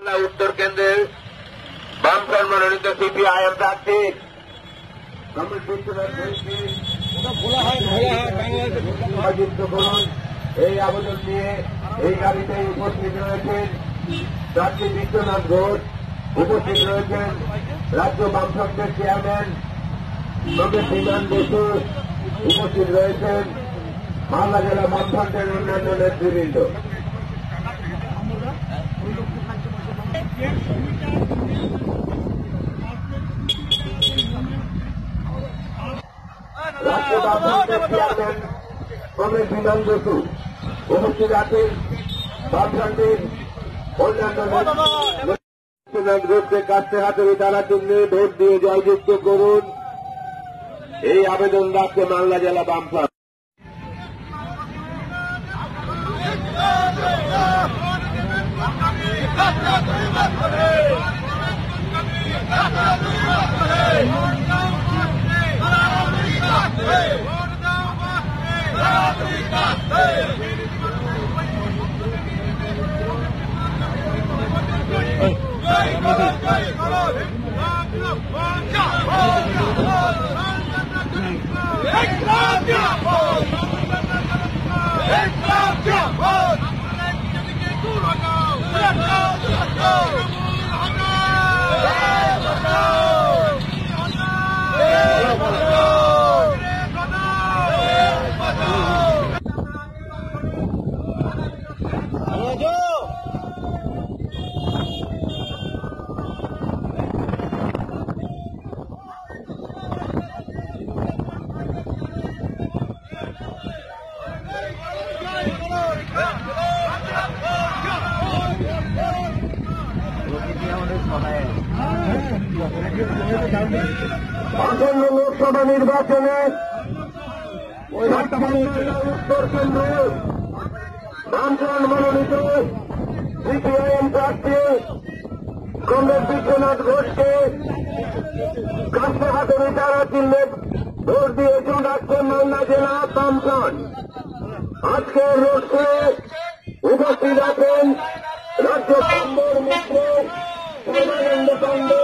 উত্তর কেন্দ্রের বামফ্রন্ট মনোনীত সিপিআইএম প্রার্থী। উপস্থিত রয়েছেন বিশ্বনাথ ঘোষ, উপস্থিত রয়েছেন রাজ্য বামফ্রন্টের চেয়ারম্যান নগর বিমান বসু, উপস্থিত রয়েছেন মালদা জেলা বামফ্রন্টের অন্যান্য নেতৃবৃন্দ। তারা চিহ্নে ভোট দিয়ে জয়যুক্ত করুন এই আবেদন রাখছে মালদা জেলা বামফ্রন্ট। Let's go! আসন্ন লোকসভা নির্বাচনে উত্তর কেন্দ্র বামফ্রন্ট মনোনীত, সিপিআইএম প্রার্থী কংগ্রেস বিশ্বনাথ ঘোষকে কাছে হাতে বিচারা চিহ্নে ভোট দিয়েছেন রাজ্যের মালদা জেলা বামফ্রন্ট আজকের রোডে উপস্থিত আছেন রাজ্য কম্বর মিত্র সমানন্দ পাণ্ডে